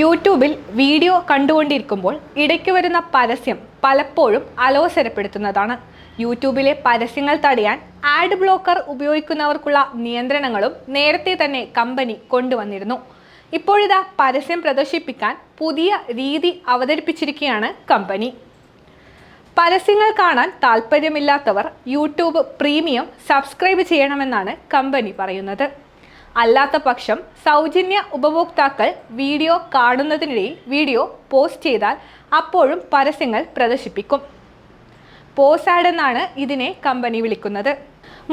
യൂട്യൂബിൽ വീഡിയോ കണ്ടുകൊണ്ടിരിക്കുമ്പോൾ ഇടയ്ക്ക് വരുന്ന പരസ്യം പലപ്പോഴും അലോസരപ്പെടുത്തുന്നതാണ്. യൂട്യൂബിലെ പരസ്യങ്ങൾ തടയാൻ ആഡ് ബ്ലോക്കർ ഉപയോഗിക്കുന്നവർക്കുള്ള നിയന്ത്രണങ്ങളും നേരത്തെ തന്നെ കമ്പനി കൊണ്ടുവന്നിരുന്നു. ഇപ്പോഴിതാ പരസ്യം പ്രദർശിപ്പിക്കാൻ പുതിയ രീതി അവതരിപ്പിച്ചിരിക്കുകയാണ് കമ്പനി പരസ്യങ്ങൾ കാണാൻ താല്പര്യമില്ലാത്തവർ യൂട്യൂബ് പ്രീമിയം സബ്സ്ക്രൈബ് ചെയ്യണമെന്നാണ് കമ്പനി പറയുന്നത്. അല്ലാത്ത പക്ഷം സൗജന്യ ഉപഭോക്താക്കൾ വീഡിയോ കാണുന്നതിനിടയിൽ വീഡിയോ പോസ്റ്റ് ചെയ്താൽ അപ്പോഴും പരസ്യങ്ങൾ പ്രദർശിപ്പിക്കും. പോസാഡ് എന്നാണ് ഇതിനെ കമ്പനി വിളിക്കുന്നത്.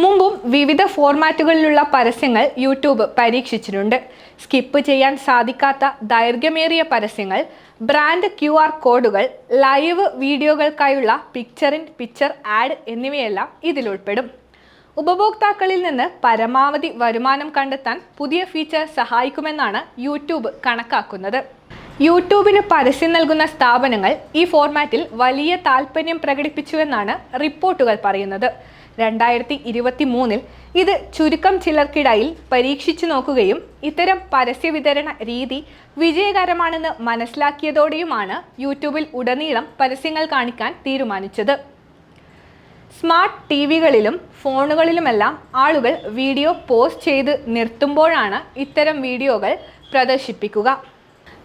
മുമ്പും വിവിധ ഫോർമാറ്റുകളിലുള്ള പരസ്യങ്ങൾ യൂട്യൂബ് പരീക്ഷിച്ചിട്ടുണ്ട്. സ്കിപ്പ് ചെയ്യാൻ സാധിക്കാത്ത ദൈർഘ്യമേറിയ പരസ്യങ്ങൾ ബ്രാൻഡ് ക്യു ആർ കോഡുകൾ ലൈവ് വീഡിയോകൾക്കായുള്ള പിക്ചർ ഇൻ പിക്ചർ ആഡ് എന്നിവയെല്ലാം ഇതിലുൾപ്പെടും ഉപഭോക്താക്കളിൽ നിന്ന് പരമാവധി വരുമാനം കണ്ടെത്താൻ പുതിയ ഫീച്ചർ സഹായിക്കുമെന്നാണ് യൂട്യൂബ് കണക്കാക്കുന്നത്. യൂട്യൂബിന് പരസ്യം നൽകുന്ന സ്ഥാപനങ്ങൾ ഈ ഫോർമാറ്റിൽ വലിയ താല്പര്യം പ്രകടിപ്പിച്ചുവെന്നാണ് റിപ്പോർട്ടുകൾ പറയുന്നത്. രണ്ടായിരത്തി ഇരുപത്തി മൂന്നിൽ ഇത് ചുരുക്കം ചിലർക്കിടയിൽ പരീക്ഷിച്ചു നോക്കുകയും ഇത്തരം പരസ്യ വിതരണ രീതി വിജയകരമാണെന്ന് മനസ്സിലാക്കിയതോടെയുമാണ് യൂട്യൂബിൽ ഉടനീളം പരസ്യങ്ങൾ കാണിക്കാൻ തീരുമാനിച്ചത്. സ്മാർട്ട് ടി വികളിലും ഫോണുകളിലുമെല്ലാം ആളുകൾ വീഡിയോ പോസ്റ്റ് ചെയ്ത് നിർത്തുമ്പോഴാണ് ഇത്തരം വീഡിയോകൾ പ്രദർശിപ്പിക്കുക.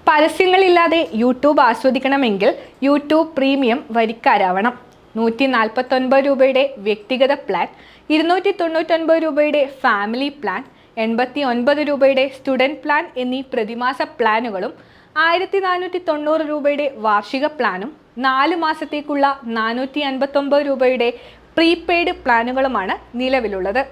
പരസ്യങ്ങളില്ലാതെ യൂട്യൂബ് ആസ്വദിക്കണമെങ്കിൽ യൂട്യൂബ് പ്രീമിയം വരിക്കാരാവണം. നൂറ്റി നാൽപ്പത്തൊൻപത് രൂപയുടെ വ്യക്തിഗത പ്ലാൻ ഇരുന്നൂറ്റി തൊണ്ണൂറ്റൊൻപത് രൂപയുടെ ഫാമിലി പ്ലാൻ എൺപത്തി ഒൻപത് രൂപയുടെ സ്റ്റുഡന്റ് പ്ലാൻ എന്നീ പ്രതിമാസ പ്ലാനുകളും ആയിരത്തി നാനൂറ്റി തൊണ്ണൂറ് രൂപയുടെ വാർഷിക പ്ലാനും നാല് മാസത്തേക്കുള്ള നാനൂറ്റി അൻപത്തൊമ്പത് രൂപയുടെ പ്രീപെയ്ഡ് പ്ലാനുകളുമാണ് നിലവിലുള്ളത്.